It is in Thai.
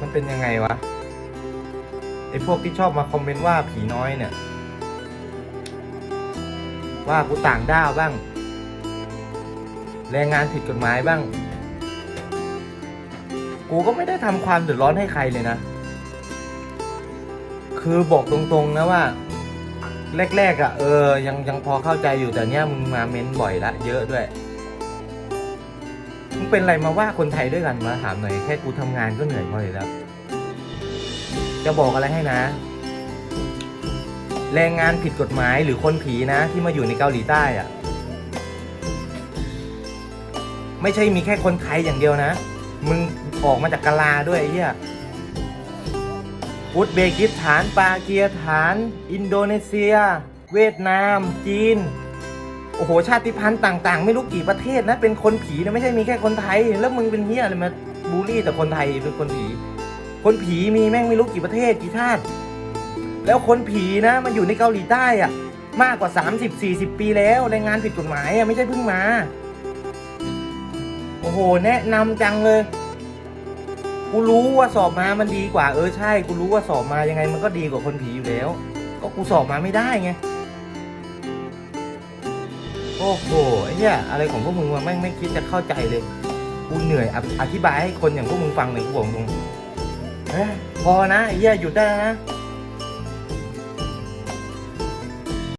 มันเป็นยังไงวะไอ้พวกที่ชอบมาคอมเมนต์ว่าผีน้อยเนี่ย ว่ากูต่างด้าวบ้าง แรงงานผิดกฎหมายบ้าง กูก็ไม่ได้ทำความเดือดร้อนให้ใครเลยนะ คือบอกตรงๆนะว่า แรกๆอะ่ะ เออ ยังยังพอเข้าใจอยู่แต่เนี้ยมึงมาเม้นบ่อยละเยอะด้วย มึงเป็นอะไรมาว่าคนไทยด้วยกันมาถามหน่อยแค่กูทำงานก็เหนื่อยพอเลยแล้วจะบอกอะไรให้นะ แรงงานผิดกฎหมายหรือคนผีนะที่มาอยู่ในเกาหลีใต้อะไม่ใช่มีแค่คนไทยอย่างเดียวนะ มึงออกมาจากกะลาด้วยไอ้เหี้ยอุซเบกิสถานปาเกีสถาน อินโดนีเซีย เวียดนาม จีน โอ้โหชาติพันธุ์ต่าง ๆ ไม่รู้กี่ประเทศนะ เป็นคนผีนะไม่ใช่มีแค่คนไทย แล้วมึงเป็นเหี้ยอะไรมาบูลลี่แต่คนไทยเป็นคนผี คนผีมีแม่งไม่รู้กี่ประเทศกี่ชาติ แล้วคนผีนะมันอยู่ในเกาหลีใต้อะมากกว่า 30-40 ปีแล้วแรงงานผิดกฎหมายอะไม่ใช่เพิ่งมา โอ้โห แนะนำจังเลยกูรู้ว่าสอบมามันดีกว่าเออใช่ กูรู้ว่าสอบมายังไงมันก็ดีกว่าคนผีอยู่แล้ว ก็กูสอบมาไม่ได้ไง โอ้โหไอ้เหี้ยอะไรของพวกมึงวะแม่งไม่คิดจะเข้าใจเลยกูเหนื่อยอธิอธิบายให้คนอย่างพวกมึงฟังเลยกูบอกตรงเอ้ยพอนะไอ้เหี้ยหยุดได้แล้วนะ